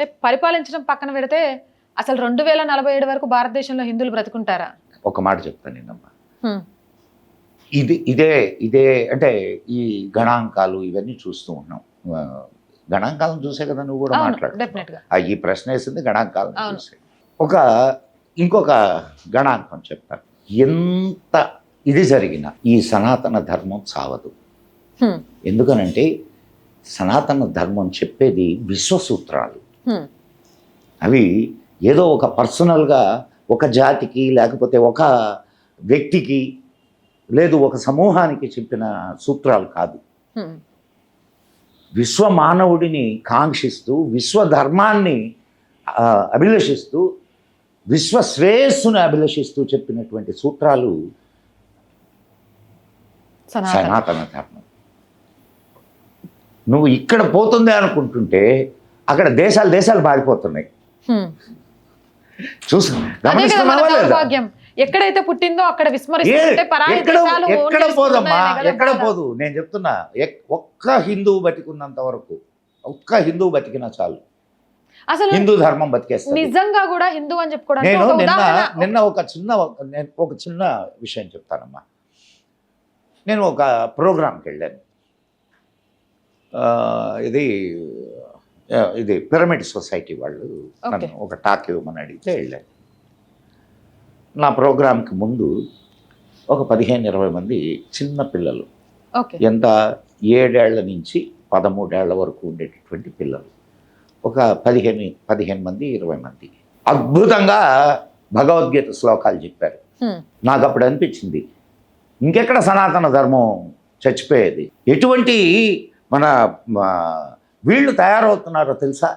అంటే పరిపాలించడం పక్కన పెడితే అసలు రెండు వేల నలభై ఏడు వరకు భారతదేశంలో హిందువులు బ్రతుకుంటారా ఒక మాట చెప్తాను నిన్నమ్మా హ్మ్. ఇది ఇదే ఇదే అంటే ఈ గణాంకాలు ఇవన్నీ చూస్తూ ఉన్నాం గణాంకాలను చూసే కదా నువ్వు కూడా అవును మాట్లాడు డెఫినెట్గా ఈ ప్రశ్న వేసింది గణాంకాలను. చూసే ఒక ఇంకొక గణాంకం చెప్తాను ఎంత ఇది జరిగిన ఈ సనాతన ధర్మం చావదు హ్మ్. ఎందుకనంటే సనాతన ధర్మం చెప్పేది విశ్వసూత్రాలు. అవి ఏదో ఒక పర్సనల్గా ఒక జాతికి లేకపోతే ఒక వ్యక్తికి లేదు ఒక సమూహానికి చెప్పిన సూత్రాలు కాదు. హ్మ్. విశ్వ మానవుడిని కాంక్షిస్తూ విశ్వ ధర్మాన్ని ఆ, అభిలషిస్తూ విశ్వ శ్రేయస్సును అభిలషిస్తూ చెప్పినటువంటి సూత్రాలు సనాతన ధర్మం. నువ్వు ఇక్కడ పోతుంది అనుకుంటుంటే అక్కడ దేశాలు దేశాలు పారిపోతున్నాయి. చూసు గమనిస్తున్నావా లేదా? ఎక్కడైతే పుట్టిందో అక్కడ విస్మరిస్తుంటే ఎక్కడ పోదమ్మా? ఎక్కడ. పోదు? నేను చెప్తున్నా ఒక్క హిందువు బతికున్నంత వరకు ఒక్క హిందువు బతికినా చాలు. అసలు హిందూ ధర్మం బతికేస్తుంది. నిజంగా కూడా హిందూ అని చెప్పుకోవడానికి నేను నిన్న నిన్న ఒక చిన్న నేను ఒక చిన్న విషయం చెప్తానమ్మా. నేను ఒక ప్రోగ్రాంకి వెళ్ళాను. ఇది ఇది పిరమిడ్ సొసైటీ వాళ్ళు నన్ను. ఒక టాక్ ఇవ్వమని అడిగితే వెళ్ళాను నా ప్రోగ్రాంకి ముందు ఒక పదిహేను ఇరవై మంది చిన్న పిల్లలు. ఎంత? ఏడేళ్ళ నుంచి పదమూడేళ్ళ వరకు ఉండేటటువంటి పిల్లలు. ఒక పదిహేను పదిహేను మంది ఇరవై మంది. అద్భుతంగా భగవద్గీత శ్లోకాలు చెప్పారు. నాకు అప్పుడు అనిపించింది ఇంకెక్కడ సనాతన ధర్మం చచ్చిపోయేది? ఎటువంటి మన వీళ్ళు తయారవుతున్నారో తెలుసా?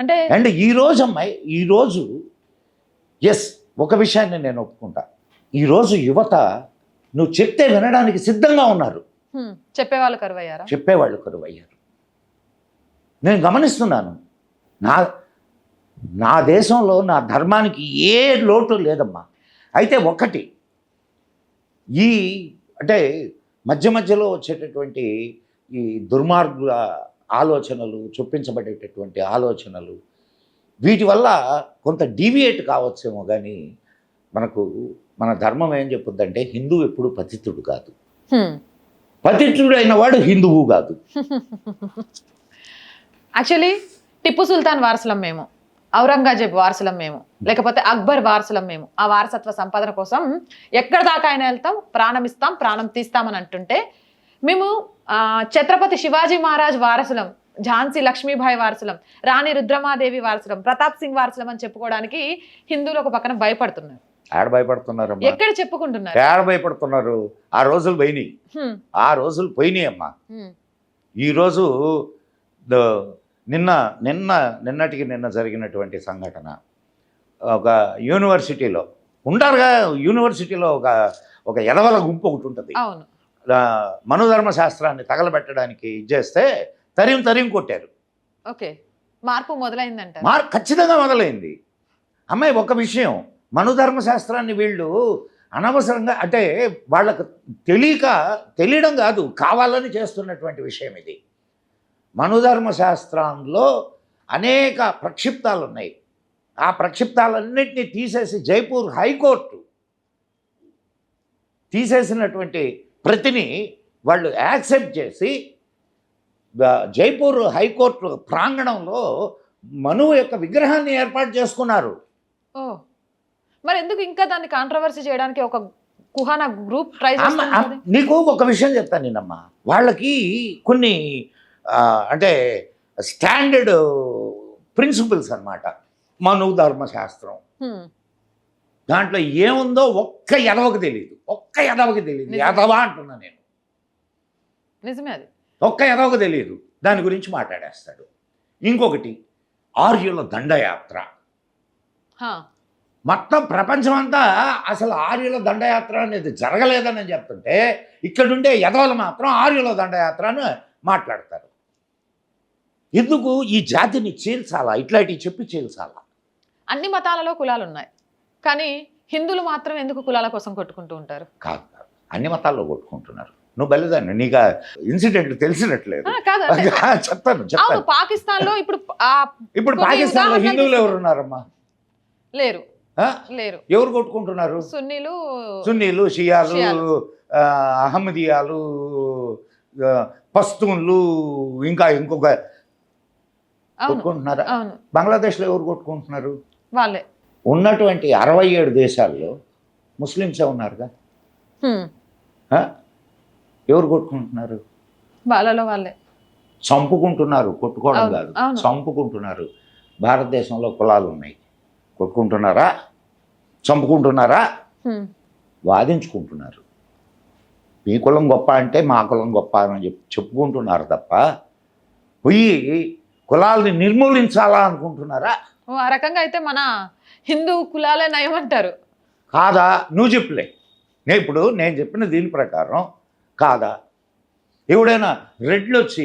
అంటే అండ్ ఈ రోజు అమ్మాయి ఈరోజు ఎస్ ఒక విషయాన్ని నేను ఒప్పుకుంటా. ఈరోజు యువత నువ్వు చెప్తే వినడానికి సిద్ధంగా ఉన్నారు. చెప్పేవాళ్ళు కరువయ్యారా? చెప్పేవాళ్ళు కరువయ్యారు. నేను గమనిస్తున్నాను నా నా దేశంలో నా ధర్మానికి ఏ లోటు లేదమ్మా. అయితే ఒకటి ఈ అంటే మధ్య మధ్యలో వచ్చేటటువంటి ఈ దుర్మార్గుల ఆలోచనలు చొప్పించబడేటటువంటి ఆలోచనలు. వీటి వల్ల కొంత డీవియేట్ కావచ్చేమో కానీ మనకు మన ధర్మం ఏం చెప్పుద్దంటే హిందువు ఎప్పుడు పతితుడు కాదు. పతితుడు అయిన వాడు హిందువు కాదు. యాక్చువల్లీ టిప్పు సుల్తాన్ వారసులం మేము ఔరంగజేబ్ వారసులం మేము లేకపోతే అక్బర్ వారసులం మేము. ఆ వారసత్వ సంపాదన కోసం ఎక్కడ దాకా అయినా వెళ్తాం ప్రాణం ఇస్తాం ప్రాణం తీస్తామని అంటుంటే మేము ఛత్రపతి శివాజీ మహారాజ్ వారసులం ఝాన్సీ లక్ష్మీబాయి వారసులం రాణి రుద్రమాదేవి వారసులం ప్రతాప్ సింగ్ వారసులం అని చెప్పుకోవడానికి హిందువులు ఒక పక్కన భయపడుతున్నారు. ఆడ భయపడుతున్నారమ్మా? ఎక్కడ చెప్పుకుంటున్నారు? ఏడ భయపడుతున్నారు? ఆ రోజులు పోయినాయి. ఆ రోజులు పోయినాయి అమ్మా. ఈరోజు నిన్న నిన్న నిన్నటికి నిన్న జరిగినటువంటి సంఘటన. ఒక యూనివర్సిటీలో ఉంటారుగా యూనివర్సిటీలో ఒక ఒక ఎదవల గుంపు ఒకటి ఉంటుంది. మనుధర్మ శాస్త్రాన్ని తగలబెట్టడానికి ఇచ్చేస్తే తరిం తరిం కొట్టారు. ఓకే. మార్పు మొదలైందంట మార్ ఖచ్చితంగా మొదలైంది. అమ్మాయి ఒక విషయం. మనుధర్మ శాస్త్రాన్ని వీళ్ళు అనవసరంగా అంటే వాళ్ళకు తెలియక తెలియడం కాదు కావాలని చేస్తున్నటువంటి విషయం ఇది. మనుధర్మ శాస్త్రంలో అనేక ప్రక్షిప్తాలు ఉన్నాయి ఆ ప్రక్షిప్తాలన్నింటినీ తీసేసి జైపూర్ హైకోర్టు తీసేసినటువంటి ప్రతిని వాళ్ళు యాక్సెప్ట్ చేసి జైపూర్ హైకోర్టు ప్రాంగణంలో మనువు యొక్క విగ్రహాన్ని ఏర్పాటు చేసుకున్నారు. మరి ఎందుకు ఇంకా దాన్ని కాంట్రవర్సీ చేయడానికి ఒక కుహానా గ్రూప్ ట్రై నీకు ఒక విషయం చెప్తాను నేనమ్మా వాళ్ళకి కొన్ని అంటే స్టాండర్డ్ ప్రిన్సిపల్స్ అన్నమాట. మను ధర్మశాస్త్రం. దాంట్లో ఏముందో ఒక్క ఎదవకి తెలియదు ఒక్క ఎదవకి తెలియదు. ఎదవా అంటున్నా నేను. నిజమే అది. ఒక్క ఎదవకు తెలియదు దాని గురించి మాట్లాడేస్తాడు. ఇంకొకటి ఆర్యుల దండయాత్ర. మొత్తం ప్రపంచం అంతా అసలు ఆర్యుల దండయాత్ర అనేది జరగలేదని చెప్తుంటే ఇక్కడుండే యదవలు మాత్రం ఆర్యుల దండయాత్ర అని మాట్లాడతారు. ఎందుకు? ఈ జాతిని చీల్చాలా? ఇట్లాంటివి చెప్పి చీల్చాలా? అన్ని మతాలలో కులాలు ఉన్నాయి కానీ హిందువులు మాత్రం ఎందుకు కులాల కోసం కొట్టుకుంటూ ఉంటారు? కాదు అన్ని మతాల్లో కొట్టుకుంటున్నారు. నువ్వు బలిదాన్ని నీకు ఇన్సిడెంట్ తెలిసినట్లేదు. చెప్తాను చెప్తాను. పాకిస్తాన్లో ఇప్పుడు ఇప్పుడు పాకిస్తాన్లో ఉదాహరణలు హిందువులు ఎవరు ఉన్నారమ్మా లేరు? లేరు. ఎవరు కొట్టుకుంటున్నారు? సున్నీలు సున్నీలు షియాలు అహ్మదియాలు పస్తూన్లు ఇంకా ఇంకొక కొట్టుకుంటున్నారా? బంగ్లాదేశ్లో ఎవరు కొట్టుకుంటున్నారు? వాళ్ళే. ఉన్నటువంటి అరవై ఏడు దేశాల్లో ముస్లిమ్సే ఉన్నారుగా? ఎవరు కొట్టుకుంటున్నారు? వాళ్ళలో వాళ్ళే. చంపుకుంటున్నారు కొట్టుకోవడం కాదు. చంపుకుంటున్నారు. భారతదేశంలో కులాలు ఉన్నాయి. కొట్టుకుంటున్నారా? చంపుకుంటున్నారా. వాదించుకుంటున్నారు. మీ కులం గొప్ప అంటే మా కులం గొప్ప అని చెప్పి చెప్పుకుంటున్నారు తప్ప పోయి కులాల్ని నిర్మూలించాలా అనుకుంటున్నారా? ఓ, ఆ రకంగా అయితే మన హిందూ కులాలే నయం అంటారు కాదా? నువ్వు చెప్పులే. నేను ఇప్పుడు నేను చెప్పిన దీని ప్రకారం కాదా? ఎవడైనా రెడ్లు వచ్చి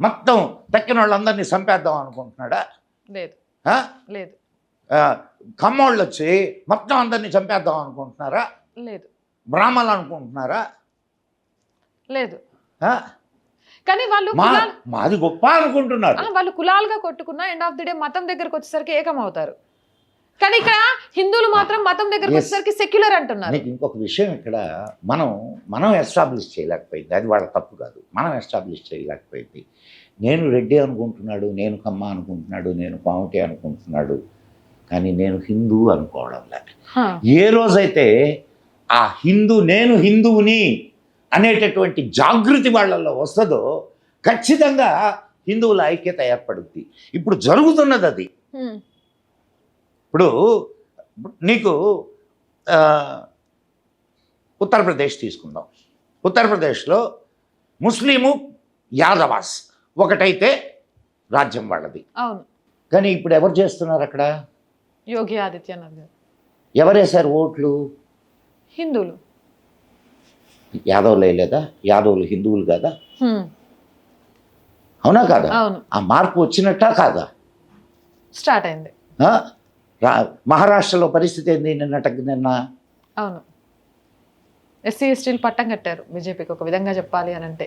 మొత్తం తక్కిన వాళ్ళందరినీ చంపేద్దాం అనుకుంటున్నాడా? లేదు? లేదు. కమ్మోళ్ళు వచ్చి మొత్తం అందరినీ చంపేద్దాం అనుకుంటున్నారా? లేదు. బ్రాహ్మణులు అనుకుంటున్నారా? లేదు? కానీ వాళ్ళు మాది గొప్ప అనుకుంటున్నారు. వాళ్ళు కులాలుగా కొట్టుకున్న ఎండ్ ఆఫ్ ది డే మతం దగ్గరకు వచ్చేసరికి ఏకం అవుతారు కానీ ఇక్కడ హిందువులు మాత్రం మతం దగ్గరకు. వచ్చేసరికి సెక్యులర్ అంటున్నారు. ఇంకొక విషయం ఇక్కడ మనం మనం ఎస్టాబ్లిష్ చేయలేకపోయింది. అది వాళ్ళ తప్పు కాదు. మనం ఎస్టాబ్లిష్ చేయలేకపోయింది. నేను రెడ్డి అనుకుంటున్నాడు నేను కమ్మ అనుకుంటున్నాడు నేను పాముటి అనుకుంటున్నాడు. కానీ నేను హిందూ అనుకోవడం లేదు. ఏ రోజైతే ఆ హిందూ నేను హిందువుని అనేటటువంటి జాగృతి వాళ్ళల్లో వస్తుందో ఖచ్చితంగా హిందువుల ఐక్యత ఏర్పడుద్ది. ఇప్పుడు జరుగుతున్నది అది. ఇప్పుడు నీకు ఉత్తరప్రదేశ్ తీసుకుందాం. ఉత్తరప్రదేశ్లో ముస్లిము యాదవాస్ ఒకటైతే రాజ్యం వాళ్ళది. అవును. కానీ ఇప్పుడు ఎవరు చేస్తున్నారు అక్కడ? యోగి ఆదిత్యనాథ్ గారు. ఎవరేశారు ఓట్లు? హిందువులు. యాదవులు వేయలేదా యాదవులు హిందువులు కాదా. అవునా కాదా? ఆ మార్పు వచ్చినట్టా కాదా? స్టార్ట్ అయింది. మహారాష్ట్రలో పరిస్థితి ఏంది? నిన్నటకి నిన్న అవును. ఎస్సీ ఎస్టీలు పట్టం కట్టారు. బీజేపీకి ఒక విధంగా చెప్పాలి అని అంటే.